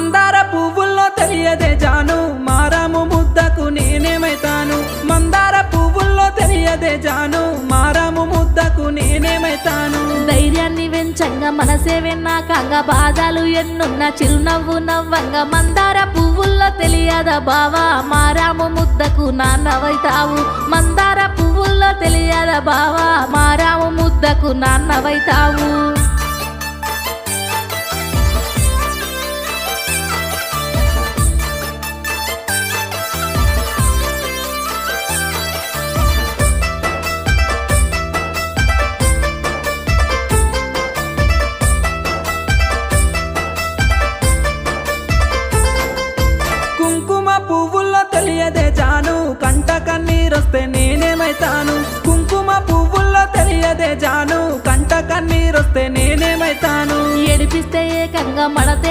మందార పువ్వుల్లో తెలియదే జాను. మారాము ముద్దకు నేనేమైతాను? మందార పువ్వుల్లో తెలియదే జాను. మారాము ముద్దకు నేనేమైతాను? ధైర్యాన్ని వెంచంగా మనసే వెన్నాకంగా బాధలు ఎన్నున్న చిరునవ్వు నవ్వంగా మందార పువ్వుల్లో తెలియదా బావా? మారాము ముద్దకు నాన్నవైతావు. మందార పువ్వుల్లో తెలియదా బావా? మారాము ముద్దకు నాన్నవైతావు. వస్తే నేనేమైతాను? ఏడిపిస్తే ఏకంగా మడతే